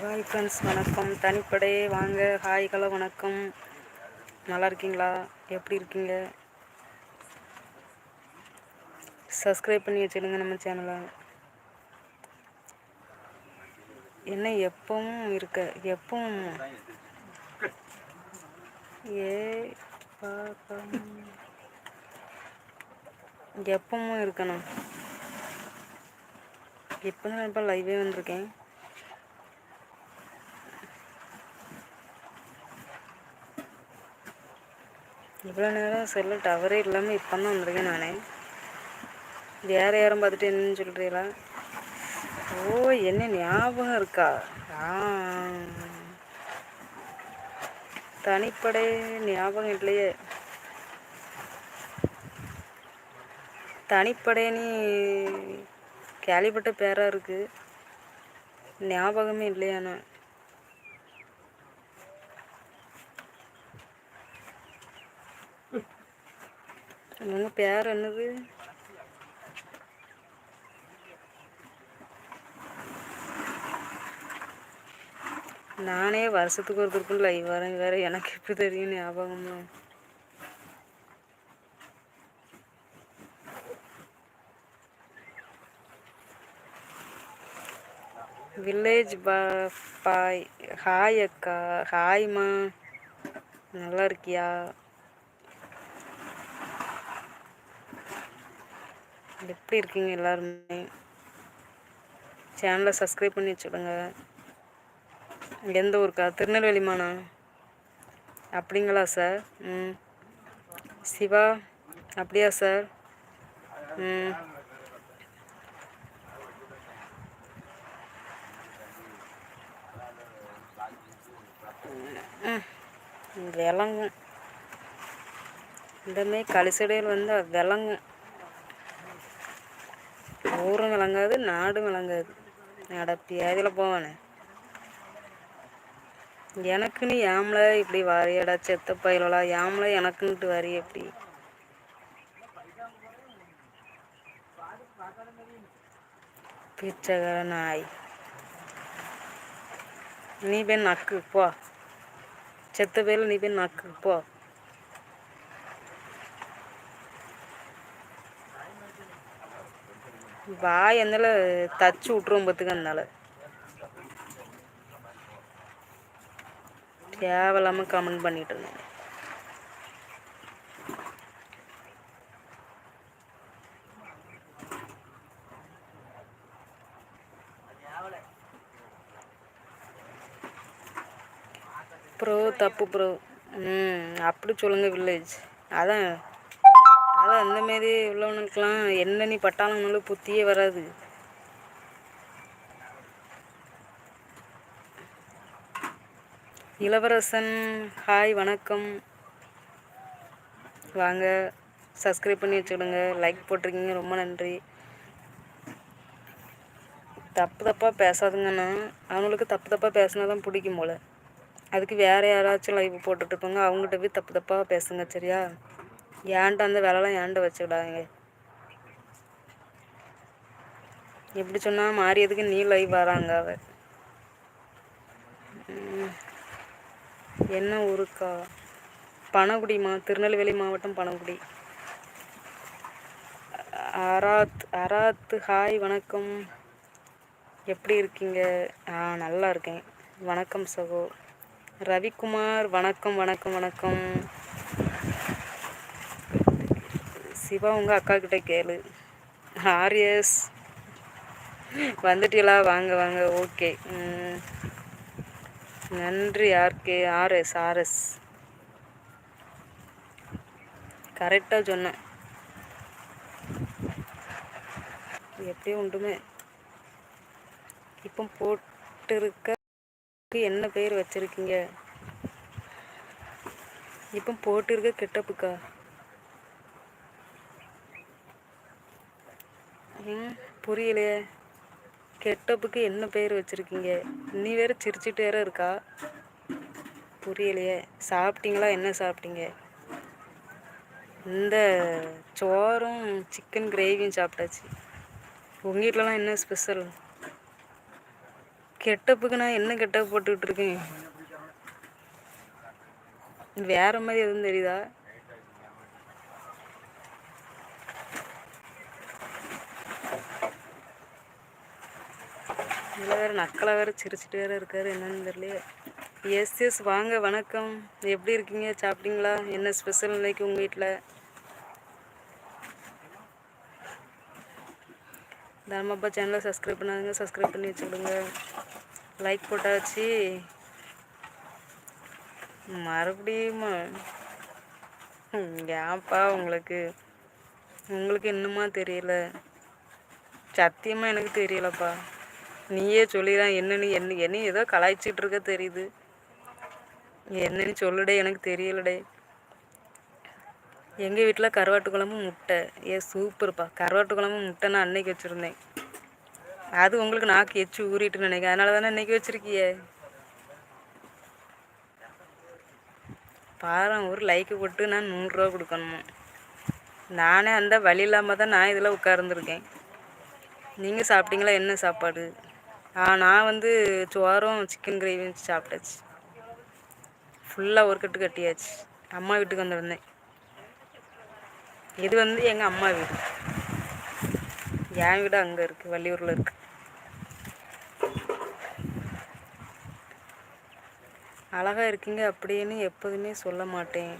Hi friends வணக்கம். தனிப்படை வாங்க. ஹாய் ஹலோ வணக்கம். நல்லா இருக்கீங்களா? எப்படி இருக்கீங்க? சப்ஸ்கிரைப் பண்ணி வச்சுடுங்க நம்ம சேனலை என்ன எப்பவும் இருக்க? எப்பவும். ஏ எப்பவும் இருக்கணும். இப்போ தான் இப்போ லைவே வந்திருக்கேன். இவ்வளோ நேரம் செல்லு டவரே இல்லாமல் இப்போ தான் வந்திருக்கேன் நான். வேறு யாரும் பார்த்துட்டு என்னன்னு சொல்கிறீங்களா ஓ என்ன ஞாபகம் இருக்கா? ஆ. தனிப்படை ஞாபகம் இல்லையே. தனிப்படைன்னு கேள்விப்பட்ட பேராக இருக்குது ஞாபகமே இல்லையாண்ணா உங்கள் பேர் என்னது? நானே வருஷத்துக்கு ஒரு திருப்பி லைவ் வரேன். வேற எனக்கு எப்படி தெரியும் ஞாபகம்? வில்லேஜ் பா பாய் ஹாய் அக்கா. ஹாய்மா நல்லா இருக்கியா? எப்படி இருக்கீங்க எல்லாருமே? சேனலை சப்ஸ்கிரைப் பண்ணி வச்சுடுங்க எந்த ஊருக்கா? திருநெல்வேலிமாண்ணா அப்படிங்களா சார் ம். சிவா? அப்படியா சார் ம். விலங்கும். இந்தமாரி கழிசடையில் வந்து விளங்கும் ஊரும் விளங்காது நாடும் விளங்காது. அட பியாதியில் போவானே. எனக்குன்னு ஏம்ல இப்படி வாரியடா செத்த பயிலா ஏம்ல எனக்குன்ட்டு வாரி எப்படி? பிச்சைக்கார நாய். நீ போய் நக்கு போ. செத்த பயில நீ போய் நக்கு போ. வாய் எந்தால தச்சு விட்ருவோம் பத்துக்கு அதனால தேவையில்லாமல் கமெண்ட் பண்ணிட்டு இருந்தேன். ப்ரோ தப்பு ப்ரோ ம் அப்படி சொல்லுங்கள் வில்லேஜ் அதான் அதான் அந்த மாரி உள்ளவனுக்கெலாம் என்ன நீ பட்டாளங்களும் புத்தியே வராது. இளவரசன் ஹாய் வணக்கம். வாங்க சப்ஸ்கிரைப் பண்ணி வச்சுக்கிடுங்க. லைக் போட்டிருக்கீங்க ரொம்ப நன்றி. தப்பு தப்பாக பேசாதுங்கண்ணா அவங்களுக்கு தப்பு தப்பாக பேசினா தான் பிடிக்கும் போல். அதுக்கு வேறு யாராச்சும் லைவ் போட்டுட்ருப்பாங்க அவங்ககிட்ட போய் தப்பு தப்பாக பேசுங்க சரியா? ஏன்ட்ட அந்த வேலைலாம் ஏன்ட்ட வச்சுக்கிடாதீங்க. எப்படி சொன்னால் மாறியதுக்கு நீ லைவ் வராங்க அவ. என்ன ஊருக்கா? பனகுடிமா திருநெல்வேலி மாவட்டம் பனகுடி அராத் அராத் ஹாய் வணக்கம். எப்படி இருக்கீங்க? ஆ நல்லா இருக்கேன். வணக்கம் சகோ. ரவிக்குமார் வணக்கம் வணக்கம் வணக்கம். சிவா உங்கள் அக்காக்கிட்ட கேளு. ஆர்எஸ் வந்துட்டீங்களா வாங்க வாங்க. ஓகே. நன்றி ஆர்கே. RS RS. கரெக்டாக சொன்னேன். எப்படியும் உண்டுமே. இப்போ போட்டிருக்க என்ன பேர் வச்சுருக்கீங்க? இப்போ போட்டிருக்க கெட்டப்புக்கா? புரியலையே. கெட்டப்புக்கு என்ன பேர் வச்சிருக்கீங்க? நீ வேறு சிரிச்சிட்டு வேற இருக்கா? புரியலையே. சாப்பிட்டீங்களா? என்ன சாப்பிட்டீங்க? இந்த சோறும் சிக்கன் கிரேவியும் சாப்பிட்டாச்சு. உங்கள் வீட்டிலலாம் என்ன ஸ்பெஷல் கெட்டப்புக்கு நான் என்ன கெட்டப் போட்டுக்கிட்டு இருக்கேன்? வேறு மாதிரி எதுவும் தெரியுதா இதில் வேறு நக்கலை வேறு சிரிச்சிட்டு வேறு இருக்கார். என்னன்னு தெரியலையே. எஸ் எஸ் வாங்க வணக்கம். எப்படி இருக்கீங்க? சாப்பிட்டீங்களா? என்ன ஸ்பெஷல் இன்னைக்கு உங்கள் வீட்டில் தர்மப்பா சேனலை சப்ஸ்கிரைப் பண்ணாதுங்க. சப்ஸ்கிரைப் பண்ணி வச்சுக்கிடுங்க. லைக் போட்டாச்சு. மறுபடியும் ஏன்ப்பா உங்களுக்கு? உங்களுக்கு இன்னுமா தெரியல. சத்தியமாக எனக்கு தெரியலப்பா. நீயே சொல்லிடான் என்னன்னு என்ன என்ன ஏதோ கலாய்ச்சிட்டு இருக்க தெரியுது. என்னன்னு சொல்லுடே எனக்கு தெரியலடே. எங்கள் வீட்டில் கருவாட்டு குழம்பு முட்டை. ஏ சூப்பர்ப்பா. கருவாட்டு குழம்பு முட்டை நான் அன்னைக்கு வச்சுருந்தேன். அது உங்களுக்கு நாக்கு எச்சு ஊறிட்டு நினைக்கிறேன். அதனால தானே இன்னைக்கு வச்சுருக்கியே? பாரு ஒரு லைக்கு போட்டு நான் நூறுரூவா கொடுக்கணுமா? நானே அந்த வழி இல்லாமல் தான் நான் இதில் உட்கார்ந்துருக்கேன். நீங்கள் சாப்பிட்டீங்களா? என்ன சாப்பாடு? நான் வந்து சோறும் சிக்கன் கிரேவி வச்சு சாப்பிட்டாச்சு. ஃபுல்லாக ஒரு கட்டு கட்டியாச்சு. அம்மா வீட்டுக்கு வந்திருந்தேன். இது வந்து எங்கள் அம்மா வீடு. என் வீடு அங்கே இருக்குது வள்ளியூரில் இருக்குது அழகாக இருக்கீங்க அப்படின்னு எப்போதுமே சொல்ல மாட்டேன்.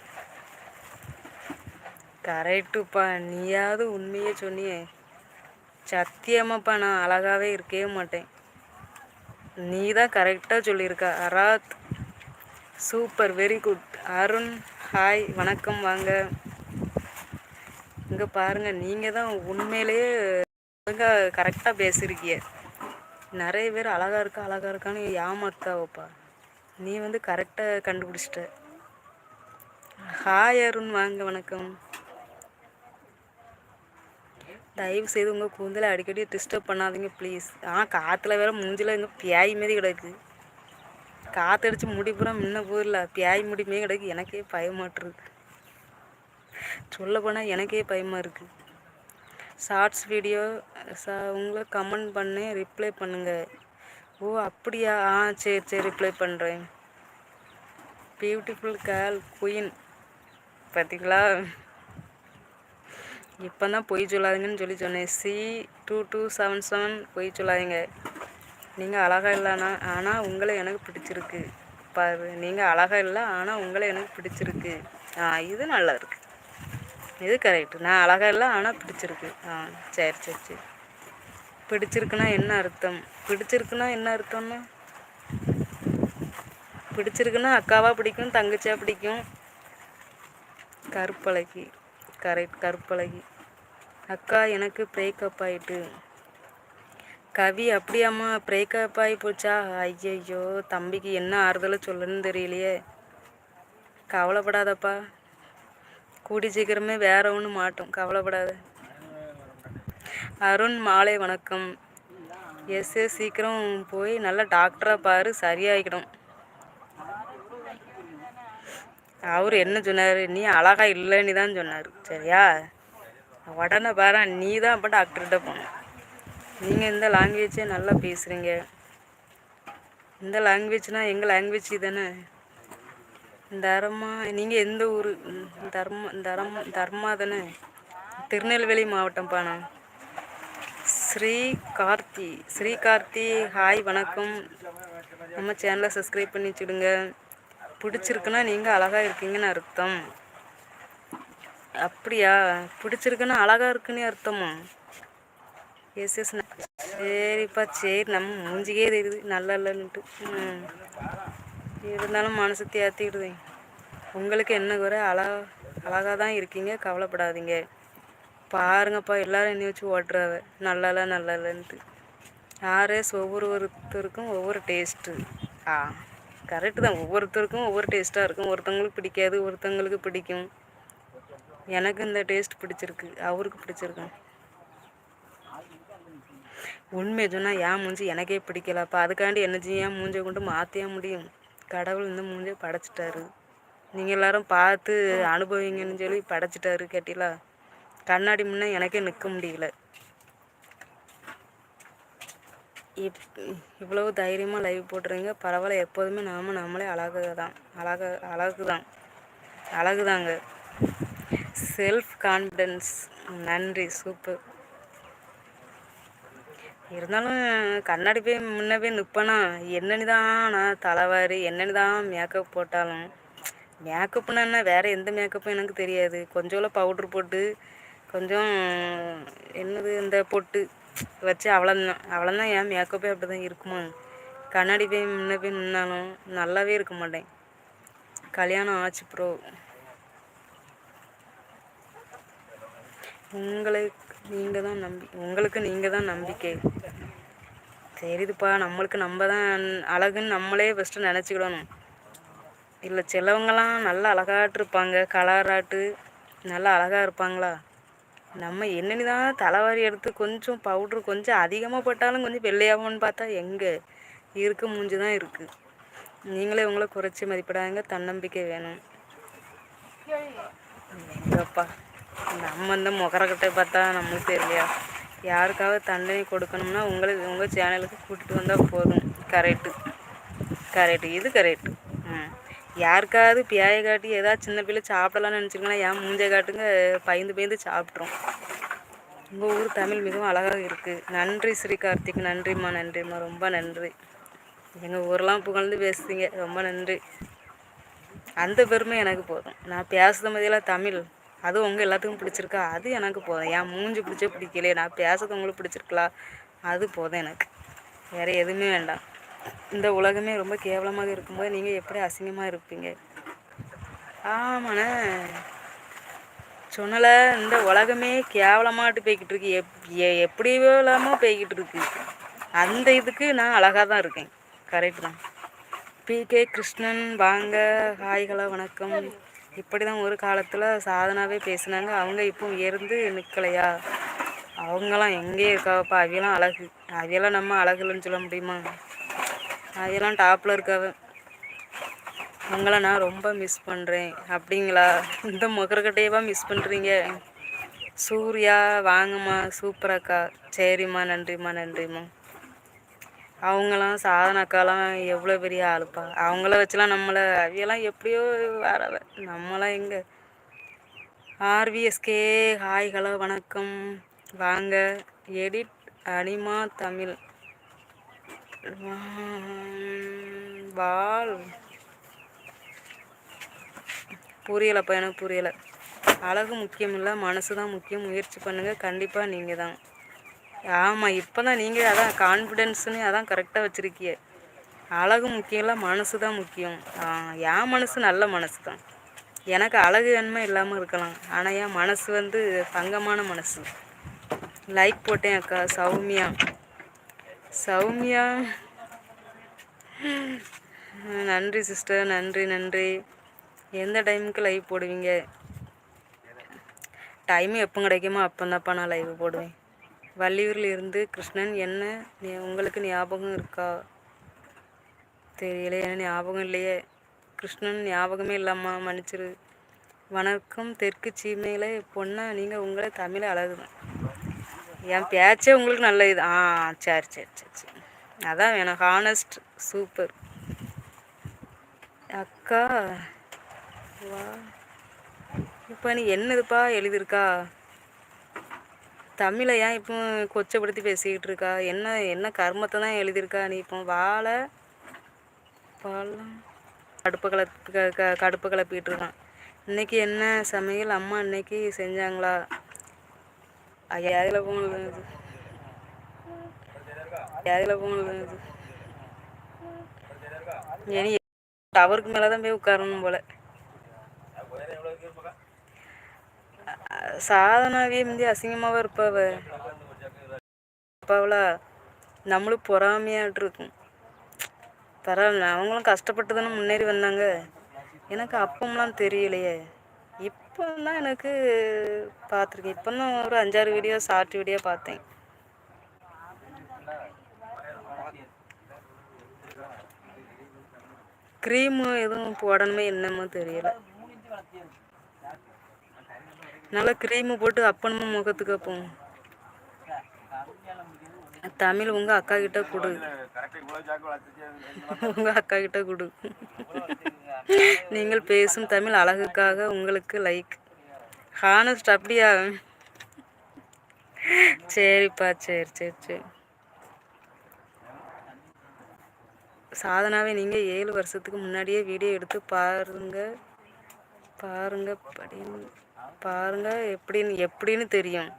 கரெக்டுப்பா நீயாவது உண்மையே சொன்னியே. சத்தியமாப்பா நான் அழகாகவே இருக்கவே மாட்டேன். நீ தான் கரெக்டாக சொல்லியிருக்க அராத். Super very good Arun hi வணக்கம் வாங்க. இங்கே பாருங்கள் நீங்கள் தான் உண்மையிலேயே ஒழுங்காக கரெக்டாக பேசியிருக்கிய. நிறைய பேர் அழகாக இருக்கா அழகா இருக்கான்னு ஏமாத்தாவப்பா. நீ வந்து கரெக்டாக கண்டுபிடிச்சிட்ட. ஹாய் அருண் வாங்க வணக்கம். தயவு செய்து உங்கள் கூந்தலை அடிக்கடி டிஸ்டர்ப் பண்ணாதீங்க ப்ளீஸ் ஆ காற்றுல வேற மூஞ்சில எங்கே பியாய் மாரி கிடக்கு. காற்றடிச்சு முடி பூரா முன்ன போரில் பியாய் முடி கிடக்கு. எனக்கே பயமாட்டுருக்கு சொல்ல போனால் எனக்கே பயமாக இருக்குது ஷார்ட்ஸ் வீடியோ சா உங்களை கமெண்ட் பண்ணி ரிப்ளை பண்ணுங்கள் ஓ அப்படியா? ஆ சரி சரி ரிப்ளை பண்ணுறேன் பியூட்டிஃபுல் கேர்ள் குயின் பார்த்தீங்களா இப்போ தான் பொய் சொல்லாதீங்கன்னு சொல்லி சொன்னேன். C two two seven seven பொய் சொல்லாதீங்க. நீங்கள் அழகாக இல்லைனா ஆனால் உங்களை எனக்கு பிடிச்சிருக்கு. பாரு நீங்கள் அழகாக இல்லை ஆனால் உங்களை எனக்கு பிடிச்சிருக்கு. ஆ இது நல்லா இருக்கு. இது கரெக்டு நான் அழகாக இல்லை ஆனால் பிடிச்சிருக்கு. ஆ சரி சரி சரி. பிடிச்சிருக்குன்னா என்ன அர்த்தம்? பிடிச்சிருக்குன்னா என்ன அர்த்தம்னா? பிடிச்சிருக்குன்னா அக்காவாக பிடிக்கும் தங்கச்சியாக பிடிக்கும்? கருப்பலைக்கு. கரெக்ட் கருப்பழகி. அக்கா எனக்கு பிரேக்கப் ஆயிட்டு. கவி அப்படியாம்மா பிரேக்கப் ஆகி போச்சா? ஐயையோ தம்பிக்கு என்ன ஆறுதலை சொல்லணும்னு தெரியலையே. கவலைப்படாதப்பா. கூடி சீக்கிரமே வேற ஒன்று மாட்டோம். கவலைப்படாத. அருண் மாலை வணக்கம். எஸ் சீக்கிரம் போய் நல்லா டாக்டராக பாரு. சரியாகிடும் அவர் என்ன சொன்னார்? நீ அழகா இல்லைன்னு தான் சொன்னார். சரியா? உடனே பாரு நீ தான் அப்போ டாக்டர்கிட்ட போகணும் நீங்கள் இந்த லாங்குவேஜே நல்லா பேசுகிறீங்க இந்த லாங்குவேஜ்னால் எங்கள் லாங்குவேஜ் தானே தர்மா நீங்கள் எந்த ஊர்? தர்ம தர்ம தர்மா தானே. திருநெல்வேலி மாவட்டம் பானா ஸ்ரீ கார்த்தி ஸ்ரீ கார்த்தி ஹாய் வணக்கம். நம்ம சேனலை சப்ஸ்கிரைப் பண்ணி வச்சுடுங்க. பிடிச்சிருக்குன்னா நீங்கள் அழகாக இருக்கீங்கன்னு அர்த்தம். அப்படியா? பிடிச்சிருக்குன்னா அழகாக இருக்குன்னு அர்த்தமா. எஸ் எஸ் சரிப்பா சரி நம்ம மூஞ்சிக்கே தெரியுது. நல்லா இல்லைன்ட்டு ம். இருந்தாலும் மனசு தேத்திக்கிடுது உங்களுக்கு என்ன குறை? அழகா அழகாக தான் இருக்கீங்க. கவலைப்படாதீங்க. பாருங்கப்பா எல்லாரும் என்னை வச்சு ஓட்டுறாவ. நல்லா நல்லா இல்லைன்ட்டு ஆர்எஸ் ஒவ்வொரு ஒருத்தருக்கும் ஒவ்வொரு டேஸ்ட்டு ஆ. கரெக்டு தான். ஒவ்வொருத்தருக்கும் ஒவ்வொரு டேஸ்ட்டாக இருக்கும். ஒருத்தவங்களுக்கு பிடிக்காது ஒருத்தவங்களுக்கு பிடிக்கும். எனக்கு இந்த டேஸ்ட் பிடிச்சிருக்கு. அவருக்கு பிடிச்சிருக்கும் உண்மை சொன்னால் ஏன் மூஞ்சி எனக்கே பிடிக்கலப்பா. அதுக்காண்டி என்ன ஏன் மூஞ்சை கொண்டு மாற்றியே முடியும். கடவுள் இந்த மூஞ்சை படைச்சிட்டாரு. நீங்கள் எல்லாரும் பார்த்து அனுபவிங்கன்னு சொல்லி படைச்சிட்டாரு கேட்டீங்களா? கண்ணாடி முன்னே எனக்கே நிற்க முடியல. இப் இவ்வளவு தைரியமாக லைவ் போட்டுறீங்க பரவாயில்ல எப்போதுமே நாம் நம்மளே அழகு தான் அழகு அழகு தான் அழகு தாங்க செல்ஃப் கான்ஃபிடென்ஸ் நன்றி சூப்பர் இருந்தாலும் கண்ணாடி போய் முன்ன போய் நிற்பேனா என்னன்னு தான் நான் தலைவாரி என்னன்னு தான் மேக்கப் போட்டாலும் மேக்கப்னா என்ன? வேறு எந்த மேக்கப்பும் எனக்கு தெரியாது. கொஞ்சோல பவுட்ரு போட்டு கொஞ்சம் என்னது இந்த பொட்டு. வச்சு அவ்வளோதான் அவ்வளோதான் என் மேக்கப்பே அப்படி தான் இருக்குமா? கண்ணாடி போய் முன்ன போய் நின்னாலும் நல்லாவே இருக்க மாட்டேன். கல்யாணம் ஆச்சு ப்ரோ உங்களுக்கு நீங்கள் தான் நம்பி உங்களுக்கு நீங்கள் தான் நம்பிக்கை. தெரியுதுப்பா நம்மளுக்கு நம்ம தான் அழகுன்னு நம்மளே ஃபஸ்ட்டு நினச்சிக்கிடணும். இல்லை சிலவங்கெல்லாம் நல்லா அழகாட்டு இருப்பாங்க கலராட்டு நல்லா அழகாக இருப்பாங்களா? நம்ம என்னென்னு தான் தலைவாரி எடுத்து கொஞ்சம் பவுட்ரு கொஞ்சம் அதிகமாக போட்டாலும் கொஞ்சம் வெள்ளையாகும்னு பார்த்தா எங்கே? இருக்க மூஞ்சி தான் இருக்குது நீங்களே உங்களை குறைச்சி மதிப்பிடாதீங்க. தன்னம்பிக்கை வேணும். எங்கப்பா நம்ம இந்த முகரக்கட்டை பார்த்தா நம்மளுக்கு தெரியலையா? யாருக்காவது தண்டனை கொடுக்கணும்னா உங்களுக்கு உங்கள் சேனலுக்கு கூட்டிகிட்டு வந்தால் போதும். கரெக்டு கரெக்டு இது கரெக்டு யாருக்காவது பியாய காட்டி ஏதாவது சின்ன பிள்ளை சாப்பிடலாம்னு நினச்சிங்கன்னா ஏன் மூஞ்சை காட்டுங்க? பயந்து பயந்து சாப்பிட்றோம். உங்கள் ஊர் தமிழ் மிகவும் அழகாக இருக்குது நன்றி ஸ்ரீ கார்த்திக். நன்றிம்மா நன்றிம்மா. ரொம்ப நன்றி. எங்கள் ஊரெலாம் புகழ்ந்து பேசுதீங்க ரொம்ப நன்றி. அந்த பெருமை எனக்கு போதும். நான் பேசுகிற மாதிரியெல்லாம் தமிழ். அது உங்கள் எல்லாத்துக்கும் பிடிச்சிருக்கா? அது எனக்கு போதும். ஏன் மூஞ்சி பிடிச்சே பிடிக்கலையே. நான் பேசுறது உங்களுக்கு பிடிச்சிருக்கலாம் அது போதும் எனக்கு. வேறு எதுவுமே வேண்டாம். இந்த உலகமே ரொம்ப கேவலமாக இருக்கும்போது நீங்கள் எப்படி அசிங்கமாக இருப்பீங்க? ஆமாண்ணே. சொன்னலை இந்த உலகமே கேவலமாட்டு போய்கிட்டு இருக்கு. எப் எப்படி இல்லாமல் போய்கிட்டு இருக்கு. அந்த இதுக்கு நான் அழகாக தான் இருக்கேன். கரெக்ட் தான். பி கே கிருஷ்ணன் வாங்க. ஹாய்களா வணக்கம். இப்படி தான் ஒரு காலத்தில் சாதனாவே பேசினாங்க. அவங்க இப்போ உயர்ந்து நிற்கலையா அவங்களாம் எங்கேயே இருக்காவப்பா? அவையெல்லாம் அழகு. அவையெல்லாம் நம்ம அழகுலன்னு சொல்ல முடியுமா? அதெல்லாம் டாப்பில் இருக்காவ. உங்களை நான் ரொம்ப மிஸ் பண்ணுறேன் அப்படிங்களா? இந்த முகரக்கட்டையவா மிஸ் பண்ணுறீங்க சூர்யா வாங்கம்மா சூப்பராக்கா சரிம்மா நன்றிம்மா நன்றிம்மா. அவங்களாம் சாதனக்காலாம் எவ்வளோ பெரிய ஆளுப்பா. அவங்கள வச்சுலாம் நம்மளை அவையெல்லாம் எப்படியோ வரவ நம்மளாம் எங்கே? ஆர்விஎஸ்கே ஹாய் ஹலோ வணக்கம். வாங்க. எடிட் அனிமா தமிழ். வால் புரியலைப்பா எனக்கு புரியலை. அழகு முக்கியம் இல்லை மனசு தான் முக்கியம். முயற்சி பண்ணுங்கள் கண்டிப்பாக நீங்கள் தான். ஆமாம் இப்போ தான் நீங்கள் அதான் கான்ஃபிடென்ஸுன்னு அதான் கரெக்டாக வச்சுருக்கிய. அழகு முக்கியம் இல்லை மனசு தான் முக்கியம். என் மனசு நல்ல மனசு தான். எனக்கு அழகு வேணுமே இல்லாமல் இருக்கலாம். ஆனால் என் மனசு வந்து தங்கமான மனசு. லைக் போட்டேன் அக்கா சௌமியா. சௌமியா. நன்றி சிஸ்டர் நன்றி நன்றி. எந்த டைமுக்கு லைவ் போடுவீங்க? டைம் எப்போ கிடைக்குமோ அப்போ தான்ப்பா நான் லைவ் போடுவேன். வள்ளியூரில் இருந்து கிருஷ்ணன் என்ன உங்களுக்கு ஞாபகம் இருக்கா? தெரியல என்ன ஞாபகம் இல்லையே. கிருஷ்ணன் ஞாபகமே இல்லாமா மன்னிச்சிரு. வணக்கம் தெற்கு சீமையில் பொண்ணா நீங்கள் உங்களை தமிழை அழகுதான். என் பேச்சே உங்களுக்கு நல்ல இது ஆ சரி சரி சரி சரி. அதான் வேணும். ஹானஸ்ட் சூப்பர் அக்கா வா. இப்போ நீ என்னதுப்பா எழுதியிருக்கா? தமிழை ஏன் இப்போ கொச்சப்படுத்தி பேசிக்கிட்டு இருக்கா? என்ன என்ன கர்மத்தை தான் எழுதியிருக்கா? நீ இப்போ வாழை வாழலாம் கடுப்பு கலப்பு க க கடுப்பு கலப்பிக்கிட்டு இருக்கான். இன்றைக்கி என்ன சமையல்? அம்மா இன்னைக்கு செஞ்சாங்களா? ஐயா அதில் போனது. அதில் போனது. இனி டவருக்கு மேலே தான் போய் உட்காரணும் போல். சாதனாவே முந்தி அசிங்கமாகவே இருப்பாவ. அப்பாவளா நம்மளும் பொறாமையாட்டு இருக்கும் பரவாயில்ல அவங்களும் கஷ்டப்பட்டு தானே முன்னேறி வந்தாங்க. எனக்கு அப்பம்லாம் தெரியலையே. இப்போ தான் எனக்கு பார்த்துருக்கேன். இப்போ தான் ஒரு அஞ்சாறு வீடியோ ஷார்ட் வீடியோ பார்த்தேன். க்ரீமு எதுவும் போடணுமே என்னமோ தெரியலை. நல்லா க்ரீமு போட்டு அப்பனமும் முகத்துக்கு அப்போம் தமிழ் உங்கள் அக்கா கிட்ட கொடு. உங்கள் அக்கா கிட்ட கொடு. நீங்கள் பேசும் தமிழ் அழகுக்காக உங்களுக்கு லைக் ஹானஸ்ட் அப்படியா? சரிப்பா சரி சரி சரி. சாதனாவை நீங்கள் ஏழு வருஷத்துக்கு முன்னாடியே வீடியோ எடுத்து பாருங்க. பாருங்க அப்படின்னு பாருங்க எப்படின்னு எப்படின்னு தெரியும்.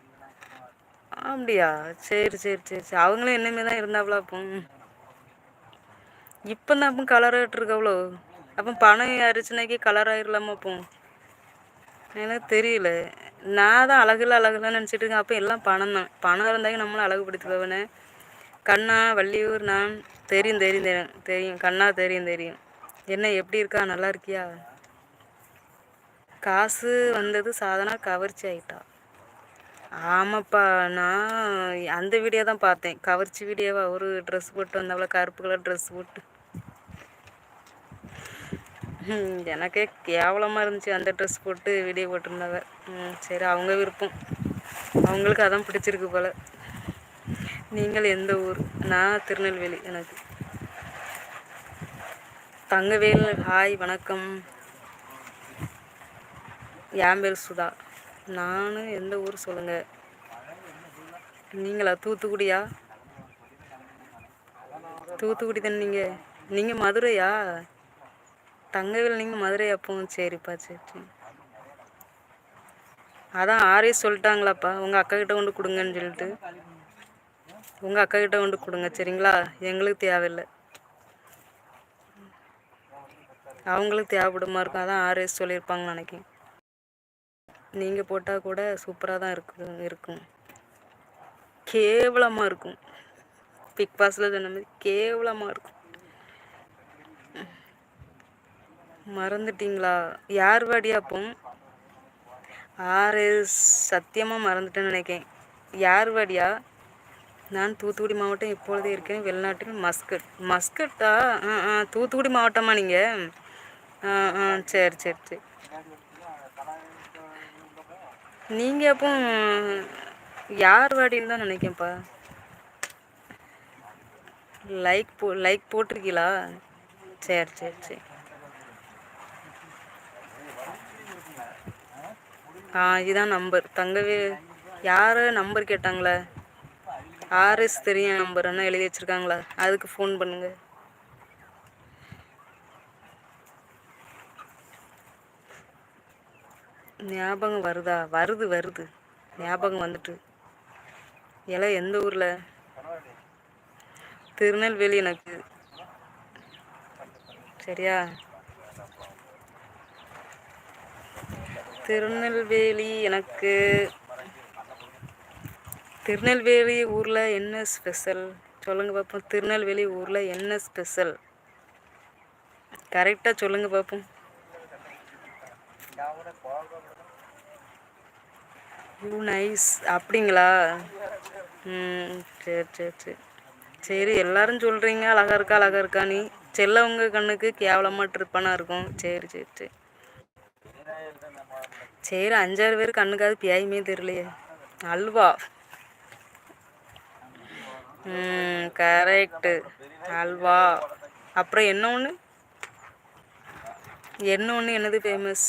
அப்படியா? சரி சரி சரி சரி. அவங்களும் என்னமே தான் இருந்தாப்புல அப்போ. இப்போ தான் அப்போ கலர் ஆகிட்டுருக்காவளோ அப்போ பணம் அரிச்சுனாக்கி கலர் ஆயிடலாமா அப்போ? எனக்கு தெரியல. நான் தான் அழகுல அழகுல நினச்சிட்டு இருக்கேன். அப்போ எல்லாம் பணம் தான். பணம் இருந்தாங்க நம்மளும் அழகுபடுத்திக்கவனே கண்ணா வள்ளியூர் நான். தெரியும் தெரியும் தெரியும். தெரியும். கண்ணா தெரியும் தெரியும். என்ன எப்படி இருக்கா? நல்லா இருக்கியா? காசு வந்தது சாதனா கவர்ச்சி ஆயிட்டா. ஆமாப்பா நான் அந்த வீடியோ தான் பார்த்தேன். கவர்ச்சி வீடியோவா ஒரு ட்ரெஸ் போட்டு வந்தவள கருப்பு கலர் ட்ரெஸ் போட்டு. எனக்கே கேவலமாக இருந்துச்சு அந்த ட்ரெஸ் போட்டு வீடியோ போட்டிருந்தாங்க ம் சரி அவங்க விருப்பம். அவங்களுக்கு அதான் பிடிச்சிருக்கு போல். நீங்கள் எந்த ஊர்? நான் திருநெல்வேலி எனக்கு. தங்கவேல் ஹாய் வணக்கம். என் பேர் சுதா. நான் எந்த ஊர் சொல்லுங்கள் நீங்களா தூத்துக்குடியா? தூத்துக்குடி தானே நீங்கள் நீங்கள் மதுரையா? தங்கவேல் நீங்கள் மதுரை அப்பவும் சரிப்பா சரி சரி அதான் ஆரே சொல்லிட்டாங்களாப்பா. உங்கள் அக்காக்கிட்ட கொண்டு கொடுங்கன்னு சொல்லிட்டு. உங்கள் அக்காக்கிட்ட கொண்டு கொடுங்க சரிங்களா? எங்களுக்கு தேவையில்லை. அவங்களுக்கு தேவைப்படுமா இருக்கும் அதான் ஆர்எஸ் சொல்லியிருப்பாங்கன்னு நினைக்கிறேன். நீங்கள் போட்டால் கூட சூப்பராக தான் இருக்கு இருக்கும். கேவலமாக இருக்கும். பிக் பாஸில் சொன்ன மாதிரி கேவலமாக இருக்கும். மறந்துட்டீங்களா? யார் வாடியா அப்போ? ஆர்எஸ் சத்தியமாக மறந்துட்டேன்னு நினைக்கேன் யார் வாடியா? நான் தூத்துக்குடி மாவட்டம் இப்பொழுதே இருக்கேன். வெளிநாட்டில் மஸ்கட். மஸ்கட்டா? ஆ ஆ தூத்துக்குடி மாவட்டமா நீங்கள் ஆ ஆ சரி சரி சரி. நீங்கள் அப்போ யார் வாடின்னு தான் நினைக்கேன்ப்பா லைக் போ லைக் போட்டிருக்கீங்களா சரி சரி சரி. ஆ இதுதான் நம்பர் தங்கவே யார் நம்பர் கேட்டாங்களே? ஆர்எஸ் தெரியும் நம்பர் என்ன எழுதி வச்சுருக்காங்களா? அதுக்கு ஃபோன் பண்ணுங்க. ஞாபகம் வருதா? வருது வருது. ஞாபகம் வந்துட்டு. எல்லாம் எந்த ஊரில்? திருநெல்வேலி எனக்கு. சரியா? திருநெல்வேலி எனக்கு. திருநெல்வேலி ஊரில் என்ன ஸ்பெஷல் சொல்லுங்கள் பார்ப்போம் திருநெல்வேலி ஊரில் என்ன ஸ்பெஷல் கரெக்டாக சொல்லுங்கள் பார்ப்போம் யூ நைஸ் அப்படிங்களா? ம் சரி சரி சரி. சரி எல்லாரும் சொல்கிறீங்க அழகா இருக்கா அழகா இருக்கா நீ? செல்லவங்க கண்ணுக்கு கேவலமாக ட்ரிப்பானா இருக்கும். சரி சரி சரி. சரி அஞ்சாறு பேர் கண்ணுக்காவது பியாயுமே தெரியலையே. அல்வா. ம் கரெக்டு அல்வா. அப்புறம் என்ன ஒன்று என்ன ஒன்று என்னது ஃபேமஸ்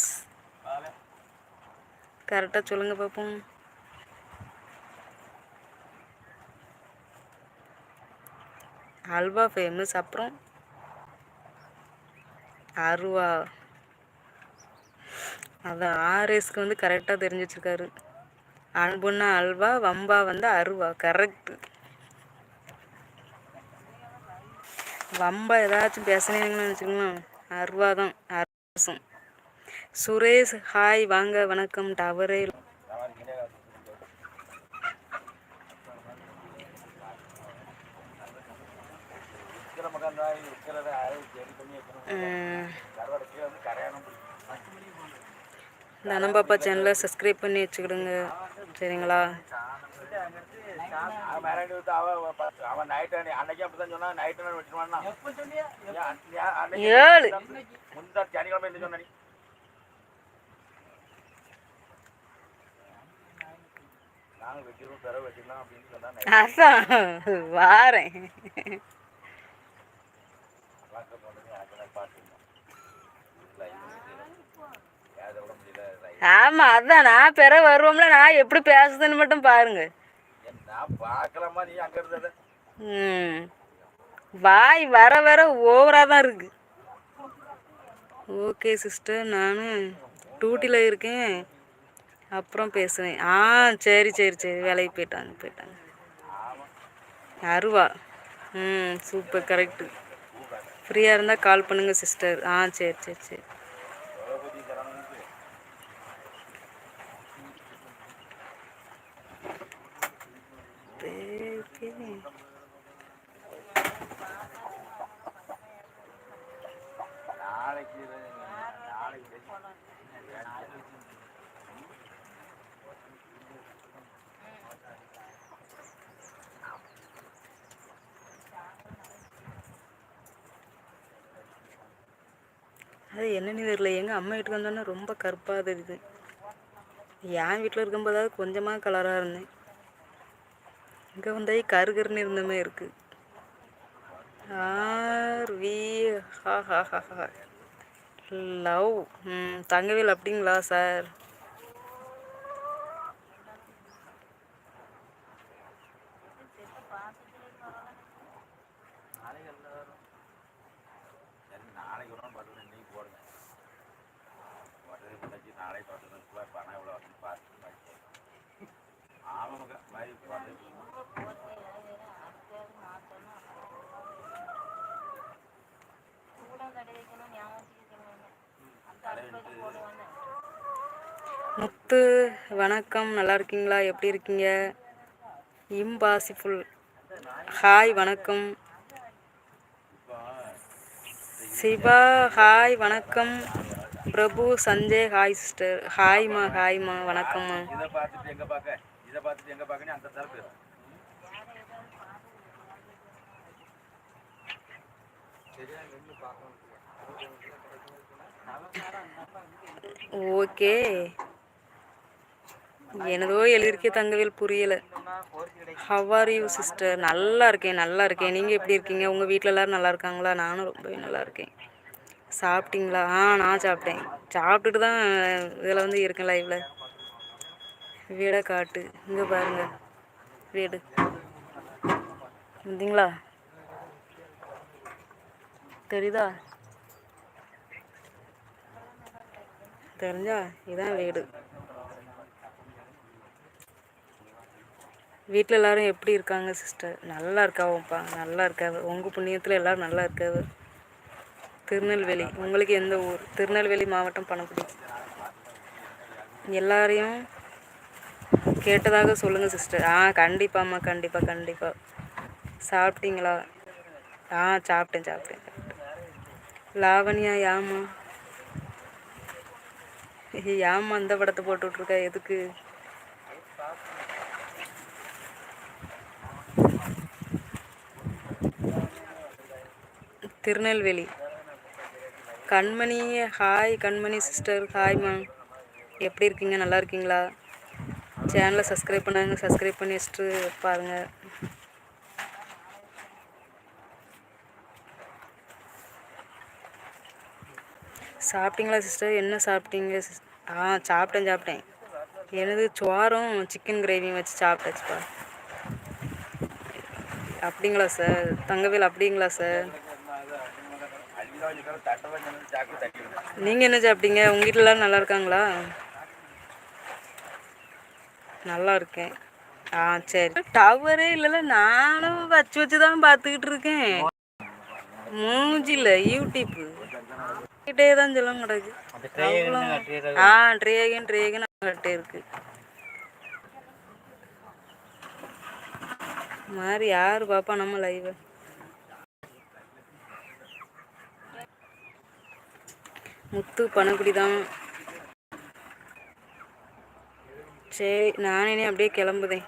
கரெக்டாக சொல்லுங்கள் பார்ப்போம் அல்வா ஃபேமஸ் அப்புறம்? அருவா. அதான் ஆர்எஸ்க்கு வந்து கரெக்டாக தெரிஞ்சு வச்சிருக்காரு. அன்புன்னா அல்வா வம்பா வந்து அருவா கரெக்டு வம்பா ஏதாச்சும் பேசுனீங்கன்னு வச்சுக்கோங்களேன். அருவா தான் அரசம் சுரேஷ் ஹாய் வாங்க வணக்கம் டவரே தனபாப்பா சேனலை சப்ஸ்கிரைப் பண்ணி வச்சுக்கிடுங்க. சரிங்களா? ஏழு. முந்தா சனிக்கிழமை என்ன சொன்ன நீ நாங்கள் வைக்கிறோம் பிற வச்சுக்கலாம் அப்படின்னு சொன்னா அதான் வாரேன் பார்க்க போனது எனக்கு நான் பார்த்துருந்தோம் ஏதை விட ஆமாம் அதான் நான் பிற வருவோம்ல நான் எப்படி பேசுதுன்னு மட்டும் பாருங்க. ம். வாய் வர வர ஓவராக தான் இருக்கு. ஓகே சிஸ்டர் நான் டியூட்டியில் இருக்கேன். அப்புறம் பேசுவேன் ஆ சரி சரி சரி வேலைக்கு போயிட்டாங்க போயிட்டாங்க. அருவா. ம் சூப்பர் கரெக்டு ஃப்ரீயாக இருந்தால் கால் பண்ணுங்கள் சிஸ்டர் ஆ சரி சரி சரி. அது என்னன்னு தெரியல. எங்கள் அம்மா வீட்டுக்கு வந்தோன்னே ரொம்ப கருப்பாக தெரியுது என் வீட்டில் இருக்கும்போதாவது கொஞ்சமாக கலராக இருந்தேன். இங்கே வந்தாய் கரு கருன்னு இருந்தமே இருக்கு. ஆர் வி ஹா ஹா ஹா ஹா. லவ் தங்கவேல் அப்படிங்களா சார் முத்து வணக்கம். நல்லா இருக்கீங்களா? எப்படி இருக்கீங்க? இம்பாசிபிள் ஹாய் வணக்கம். சிவா ஹாய் வணக்கம். பிரபு சஞ்சய் ஹாய் சிஸ்டர் ஹாய்மா ஹாய்மா வணக்கம்மா. இதை பார்த்துட்டு எங்கே பார்க்க இதை பார்த்துட்டு எங்கே பார்க்கணும் அந்த தரப்பு ஓகே. எனதோ எழுதியிருக்கே தங்கவேல் புரியலை. ஹவ் ஆர் யூ சிஸ்டர் நல்லா இருக்கேன் நல்லா இருக்கேன். நீங்கள் எப்படி இருக்கீங்க? உங்கள் வீட்டில் எல்லோரும் நல்லா இருக்காங்களா? நானும் ரொம்பவே நல்லா இருக்கேன். சாப்பிட்டீங்களா? ஆ நான் சாப்பிட்டேன். சாப்பிட்டுட்டு தான் இதில் வந்து இருக்கேன் லைவில் வீடை காட்டு. இங்கே பாருங்கள் வீடு. வந்தீங்களா? தெரியுதா? தெரிஞ்சா இதுதான் வீடு. வீட்டில் எல்லாரும் எப்படி இருக்காங்க சிஸ்டர் நல்லா இருக்காவும்ப்பா நல்லா இருக்காது உங்கள் புண்ணியத்தில் எல்லோரும் நல்லா இருக்காது திருநெல்வேலி. உங்களுக்கு எந்த ஊர்? திருநெல்வேலி மாவட்டம் பணக்குடி. எல்லாரையும் கேட்டதாக சொல்லுங்கள் சிஸ்டர் ஆ கண்டிப்பாம்மா கண்டிப்பாக கண்டிப்பாக சாப்பிட்டீங்களா? ஆ சாப்பிட்டேன் சாப்பிட்டேன் சாப்பிட்டேன். லாவண்யா யாமா ஏம்மா அந்த படத்தை போட்டு விட்ருக்கா எதுக்கு? திருநெல்வேலி. கண்மணி ஹாய் கண்மணி சிஸ்டர் ஹாய்மா எப்படி இருக்கீங்க? நல்லா இருக்கீங்களா? சேனலை சப்ஸ்கிரைப் பண்ணாங்க சப்ஸ்கிரைப் பண்ணி வச்சுட்டு பாருங்கள் சாப்பிட்டீங்களா சிஸ்டர் என்ன சாப்பிட்டீங்க சிஸ் ஆ சாப்பிட்டேன் சாப்பிட்டேன். எனது சோறும் சிக்கன் கிரேவியும் வச்சு சாப்பிட்டாச்சுப்பா. அப்படிங்களா சார் தங்கவேல் அப்படிங்களா சார் நீங்கள் என்ன சாப்பிட்டீங்க? உங்கள் வீட்டில் நல்லா இருக்காங்களா? நல்லா இருக்கேன். ஆ சரி. டவரே இல்லைல்ல நானும் வச்சு வச்சு தான் பார்த்துக்கிட்டு இருக்கேன். மூஞ்சில யூடியூப்பு. கிட்டே தான் சொல்ல கிடக்கு ஆ ட்ரேகன் ட்ரேகன் அவங்கள்ட்ட இருக்கு மாதிரி யார் பாப்பா நம்ம லைவ் முத்து பணக்குடி தான். சரி நானே அப்படியே கிளம்புதேன்.